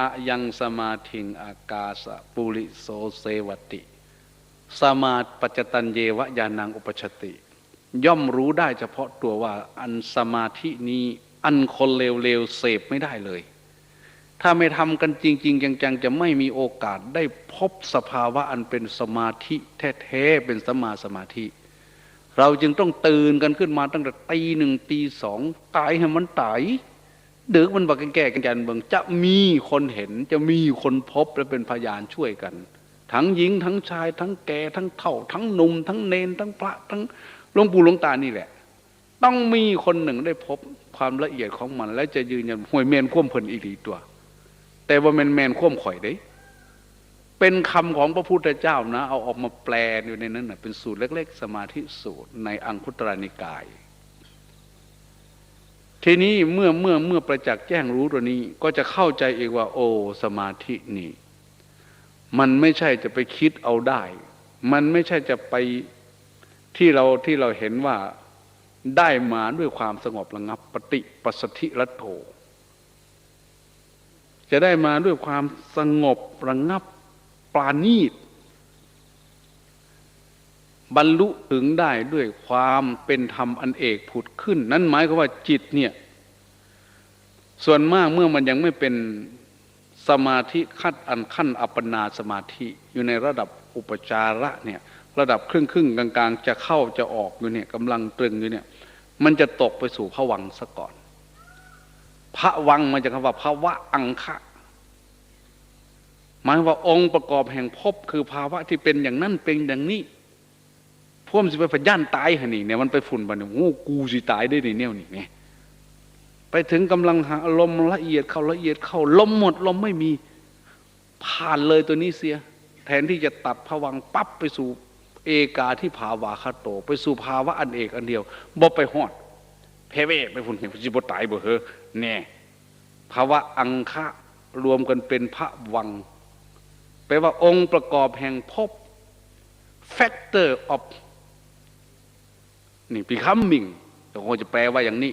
อะยังสมาธิงอากาสะปุริโสเสวติ สมาปัจจตันเยวะยานังอุปชติ ย่อมรู้ได้เฉพาะตัวว่าอันสมาธินี้อันคนเลวๆเสพไม่ได้เลย ถ้าไม่ทำกันจริง ๆ จังๆ จะไม่มีโอกาสได้พบสภาวะอันเป็นสมาธิแท้ๆเป็นสมาสมาธิ เราจึงต้องตื่นกันขึ้นมาตั้งแต่ตีหนึ่งตีสองตายให้มันตาย เดึกมันบักแก่กันกันเบิงจะมีคนเห็น จะมีคนพบและเป็นพยานช่วยกัน ทั้งหญิงทั้งชายทั้งแก่ทั้งเฒ่า ทั้งหนุ่มทั้งเนนทั้งพระทั้งหลวงปู่หลวงตานี่แหละ ต้องมีคนหนึ่งได้พบความละเอียดของมัน และจะยืนยันห่วยเมนคว่มเพลินอีหลีตัว แต่ว่าแมนแมนคว่มข่อยได้เป็นคำของพระพุทธเจ้านะ เอาออกมาแปลอยู่ในนั้นนะเป็นสูตรเล็ก ๆ สมาธิสูตรในอังคุตรนิกาย ทีนี้เมื่อเมื่อเมื่อประจักษ์แจ้งรู้ตัวนี้ ก็จะเข้าใจเองว่า โอสมาธินี่ มันไม่ใช่จะไปคิดเอาได้ มันไม่ใช่จะไปที่เราที่เราเห็นว่าได้มาด้วยความสงบระงับปฏิปสสธิรัตโถจะได้มาด้วยความสงบระงับปราณีตบรรลุถึงได้ด้วยความเป็นธรรมอันเอกผุดขึ้น นั่นหมายความว่าจิตเนี่ย ส่วนมากเมื่อมันยังไม่เป็นสมาธิขั้นอันขั้นอัปปนาสมาธิอยู่ในระดับอุปจาระเนี่ยระดับครึ่งครึ่งกลางๆ จะเข้าจะออกอยู่เนี่ยกำลังตรึงอยู่เนี่ยมันจะตกไปสู่ผวังซะก่อนพระวังมันจะคำว่าภาวะอังคะหมายว่าองค์ประกอบแห่งภพคือภาวะที่เป็นอย่างนั้นเป็นอย่างนี้พวมสิไปฝันย่านตายหะนี่เนี่ยมันไปฝุ่นบันเนี่ยโอ้กูสิตายได้ในเนี่ยนี่ไง ไปถึงกำลังหาลมละเอียดเข้าละเอียดเข้าลมหมดลมไม่มี ผ่านเลยตัวนี้เสีย แทนที่จะตัดผวังปั๊บไปสู่เอกาที่ภาวาคาโต ไปสู่ภาวะอันเอกอันเดียวบ่ไปหอดเพเวไปฝุ่นเห็นจิบตายบ่เหรอแน่ภาวะอังคะรวมกันเป็นพระวังแปลว่าองค์ประกอบแห่งภพ factor of นี่ becoming แต่คงจะแปลว่าอย่างนี้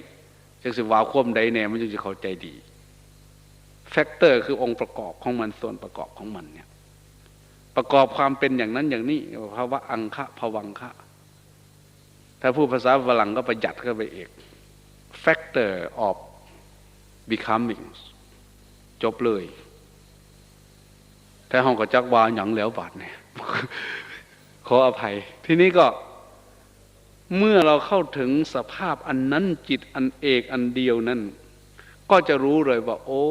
จังสิวาวควมใดแน่มันจึงจะเข้าใจดี factor คือองค์ประกอบของมันส่วนประกอบของมันเนี่ย ประกอบความเป็นอย่างนั้นอย่างนี้ภาวะอังคะภวังคะถ้าพูดภาษาฝรั่งก็ประหยัดเข้าไปเอก factor of becoming จบเลยแต่ห้องก็จักวาหยังแล้วบาดเนี่ย ขออภัย ทีนี้ก็ เมื่อเราเข้าถึงสภาพอันนั้นจิตอันเอกอันเดียวนั้น ก็จะรู้เลยว่า โอ้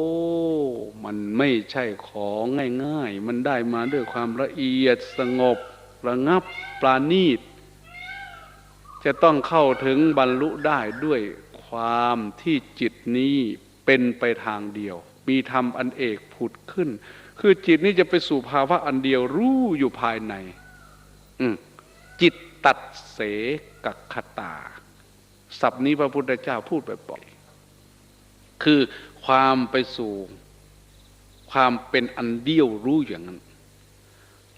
มันไม่ใช่ของง่าย ๆ มันได้มาด้วยความละเอียดสงบ ระงับปราณีต จะต้องเข้าถึงบรรลุได้ด้วยความที่จิตนี้เป็นไปทางเดียว มีธรรมอันเอกผุดขึ้น คือจิตนี้จะไปสู่ภาวะอันเดียวรู้อยู่ภายในจิต ตัดเสกัคตาศัพท์นี้พระพุทธเจ้าพูดบ่อยๆคือความไปสู่ความเป็นอันเดียวรู้อย่างนั้น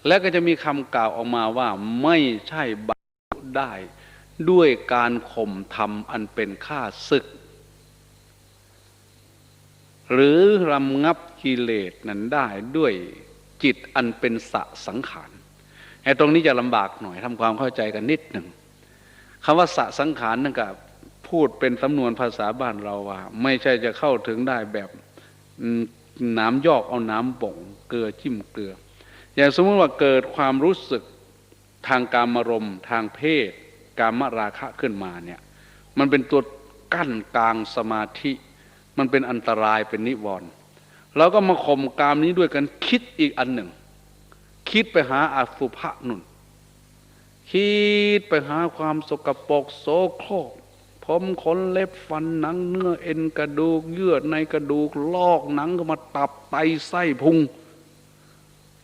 และก็จะมีคำกล่าวออกมาว่าไม่ใช่บรรลุได้ด้วยการข่มธรรมอันเป็นข้าศึก หรือรำงับกิเลสนั้นได้ด้วยจิตอันเป็นสะสังขาร ไอ้ตรงนี้จะลำบากหน่อยทำความเข้าใจกันนิดหนึ่งคำว่าสะสังขารนั่นก็พูดเป็นสำนวนภาษาบ้านเราว่า ไม่ใช่จะเข้าถึงได้แบบน้ำยอกเอาน้ำบ่ง เกลือจิ้มเกลือ อย่างสมมติว่าเกิดความรู้สึกทางการมรมทางเพศ การมราคะขึ้นมาเนี่ยมันเป็นตัวกั้นกลางสมาธิ มันเป็นอันตรายเป็นนิวรณ์เราก็มาข่มกามนี้ด้วยกันคิดอีกอันหนึ่ง คิดไปหาอาสุภะนุ่น คิดไปหาความสกปรกโสโครกผมขนเล็บฟันหนังเนื้อเอ็นกระดูก เยื่อในกระดูกลอกหนังก็มาตับไตไส้พุง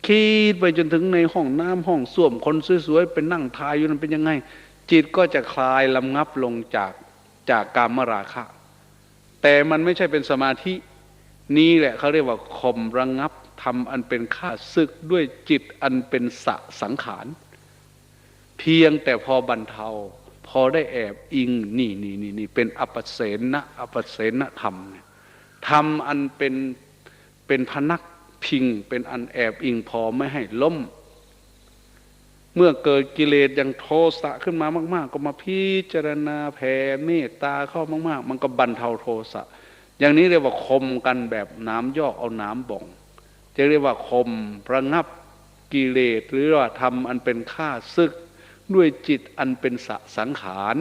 คิดไปจนถึงในห้องน้ำห้องส้วมคนสวยๆเป็นนั่งทายอยู่นั้นเป็นยังไง จิตก็จะคลายลำงับลงจากจากกามราคะ แต่มันไม่ใช่เป็นสมาธิ นี้แหละเขาเรียกว่าข่มระงงับ ทำอันเป็นข้าศึกด้วยจิตอันเป็นสะสังขาร เพียงแต่พอบรรเทา พอได้แอบอิงนี่นี่นี่นี่เป็นอปเสนนะอปเสนธรรมธรรมอันเป็นเปเป็นพนักพิงเป็นอันแอบอิงพอไม่ให้ล้ม เมื่อเกิดกิเลสอย่างโทสะขึ้นมามาก ๆ ก็มาพิจารณาแผ่เมตตาเข้ามาก ๆ มันก็บรรเทาโทสะอย่างนี้เรียกว่าคมกันแบบน้ำยอกเอาน้ำบ่ง จะเรียกว่าคมระงับกิเลสหรือว่าทำอันเป็นข้าศึก ด้วยจิตอันเป็นสสังขาร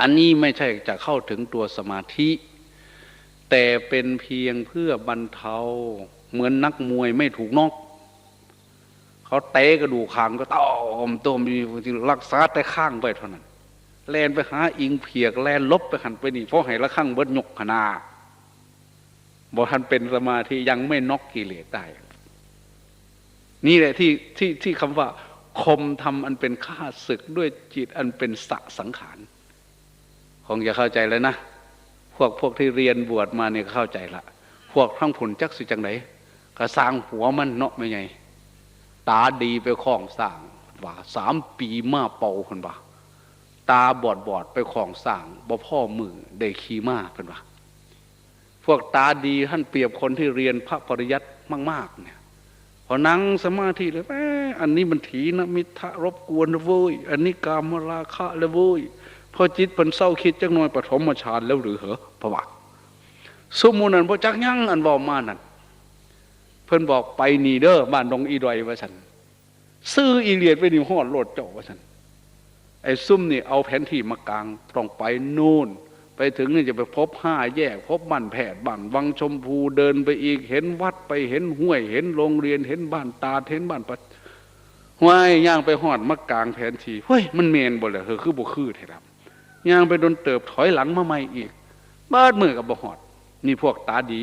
อันนี้ไม่ใช่จะเข้าถึงตัวสมาธิ แต่เป็นเพียงเพื่อบรรเทาเหมือนนักมวยไม่ถูกนอกเขาเตะกระดูกคางก็ต้อมต้มรักษาแต่ข้างไปเท่านั้นแลนไปหาอิงเพียกแลนลบไปหันไปนี่เพราะให้ละข้างเบิดยกขนา บอกท่านเป็นสมาธิยังไม่นอกกิเลสได้นี่แหละที่ที่ที่คำว่า คมทำอันเป็นข้าศึกด้วยจิตอันเป็นสะสังขารคงจะเข้าใจแล้วนะพวกพวกที่เรียนบวชมาเนี่ยเข้าใจละพวกทั้งผลจักสิจังไหนก็สร้างหัวมันเนาะไม่ไงตาดีไปคล้องสร้างว่าสามปีมาเป่าคนว่าตาบอดบอดไปคล้องสร้างบ่พ่อมือได้ขี่มาเป็นว่า พวกตาดีท่านเปรียบคนที่เรียนพระปริยัติมาก ๆ เนี่ยพอนั่งสมาธิเลยแม่อันนี้มันถีนะมิทะรบกวนเลยเว้ยอันนี้กามราคะเลยเว้ยพอจิตเป็นเศร้าคิดจังหน่อยปฐมฌานแล้วหรือเหรอพระวักสมมูนันพอจักยั่งอันบอกมานั่นเพิ่นบอกไปนีเดอร์บ้านดงอีดอยว่าฉันซื้ออีเลียดไปนี่หอดโลดเจ้าว่าฉันไอ้ซุ่มนี่เอาแผนที่มากลางตรงไปนู่น ไปถึงนี่จะไปพบห้าแยก พบบ้านแผดบ้านวังชมพูเดินไปอีกเห็นวัดไปเห็นห้วย เห็นโรงเรียนเห็นบ้านตาเห็นบ้านปัดห้วยย่างไปหอดมากลางแผนทีเฮ้ยมันเมนบ่เลยเออคือบ่คือเท่ครับย่างไปโดนเติบถอยหลังมาใหม่อีกบ้านมือกับบ่หอดนี่พวกตาดี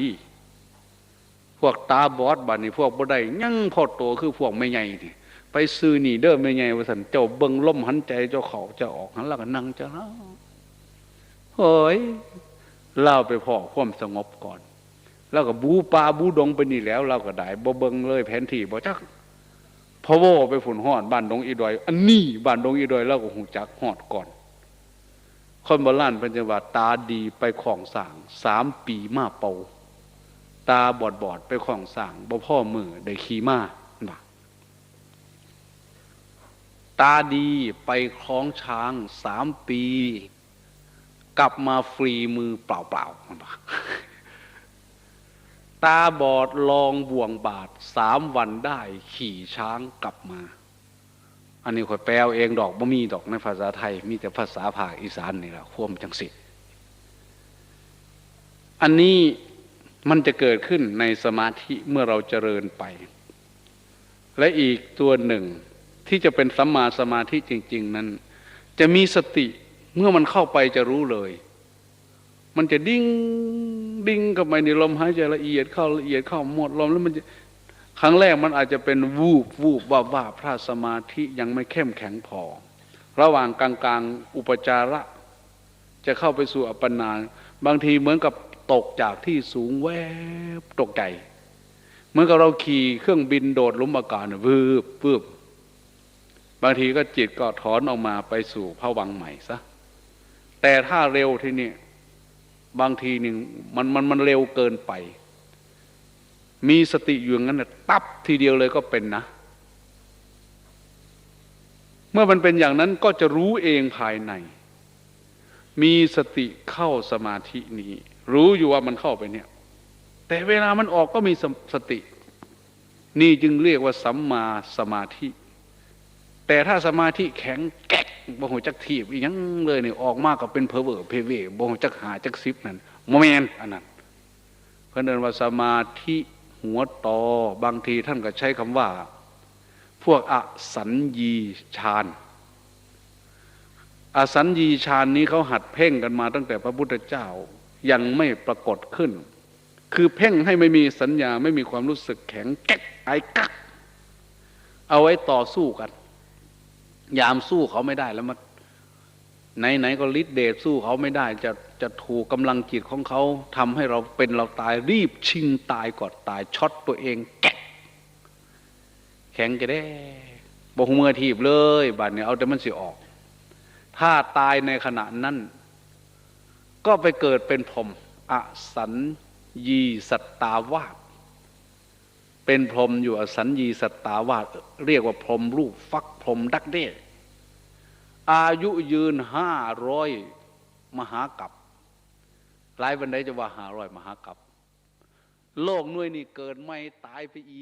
พวกตาบอดบ้านนี่พวกบ่ได้ยังพอโตคือพวกไม่ใหญ่นี่ไปซื้อนี่เด้อไม่ใหญ่ว่าสันเจ้าเบิ่งล่มหันใจเจ้าเขาจะออกหันแล้วก็นั่งจะเล่า เฮ้ยเล่าไปพ่อความสงบก่อน แล้วก็บูปลาบูดงไปนี่แล้ว เราก็ได้บ่เบิงเลยแผนที่บ่จักพอโวไปฝุ่นหอดบ้านดงอีดอย อันนี้บ้านดงอีดอยเราก็หูจักหอดก่อน คนโบราณเป็นจังหวัดตาดีไปของสางสามปีมาเป่าตาบอดบอดไปของสางบ่พ่อมือได้ขี่มาตาดีไปคล้องช้างสามปี กลับมาฟรีมือเปล่าๆมันบ่ตาบอดลองบ่วงบาทสามวันได้ขี่ช้างกลับมา อันนี้ข่อยแปลเองดอกบ่มีดอกในภาษาไทย มีแต่ภาษาภาคอีสานนี่แหละควมจังสิอันนี้มันจะเกิดขึ้นในสมาธิเมื่อเราเจริญไป และอีกตัวหนึ่งที่จะเป็นสัมมาสมาธิจริง ๆ นั้น จะมีสติ เมื่อมันเข้าไปจะรู้เลย มันจะดิ้งดิ้งกับไปในลมหายใจละเอียดเข้าละเอียดเข้าหมดลมแล้วมันจะครั้งแรกมันอาจจะเป็นวูบวูบว่าว่าพระสมาธิยังไม่เข้มแข็งพอ ระหว่างกลางๆอุปจาระ จะเข้าไปสู่อัปปนา บางทีเหมือนกับตกจากที่สูงแวบตกใจเหมือนกับเราขี่เครื่องบินโดดลุ่มอากาศวืบวืบบางทีก็จิตก็ถอนออกมาไปสู่ภวังใหม่ซะ แต่ถ้าเร็วที่นี่บางทีหนึ่งมันมันมันเร็วเกินไป มีสติอยู่งั้นนะตับทีเดียวเลยก็เป็นนะ เมื่อมันเป็นอย่างนั้นก็จะรู้เองภายใน มีสติเข้าสมาธินี้ รู้อยู่ว่ามันเข้าไปเนี่ย แต่เวลามันออกก็มีสติ นี่จึงเรียกว่าสัมมาสมาธิ แต่ถ้าสมาธิแข็งแก บ่หูจักทีบอีกยังเลยเนี่ยออกมากก็เป็นเพอเวอร์เพเวบ่หูจักหาจักซิบนั่นโมเมนอันนั้นเพราะนั้นว่าสมาธิหัวต่อบางทีท่านก็ใช้คำว่า พวกอสัญญีฌานอสัญญีฌานนี้เขาหัดเพ่งกันมาตั้งแต่พระพุทธเจ้ายังไม่ปรากฏขึ้น คือเพ่งให้ไม่มีสัญญาไม่มีความรู้สึกแข็งแก๊กไอ้กักเอาไว้ต่อสู้กัน ยามสู้เขาไม่ได้แล้วมาไหนไหนก็ลิเดชสู้เขาไม่ได้ จะจะถูกกำลังจิตของเขาทำให้เราเป็นเราตายรีบชิงตายก่อนตายช็อตตัวเอง แกะแข็งจะได้บอกมือทีบเลยบาดเนี่ยเอาแต่มันสิออก ถ้าตายในขณะนั้น ก็ไปเกิดเป็นผมอสัญยีสัตตาวาส เป็นพรหมอยู่อสัญญีสัตตาวาสเรียกว่าพรหมรูปฟักพรหมดักเด้อายุยืนห้าร้อยมหากับหลายวันใดจะว่าห้าร้อยมหากับโลกนุ่ยนี่เกิดไม่ตายไปอีก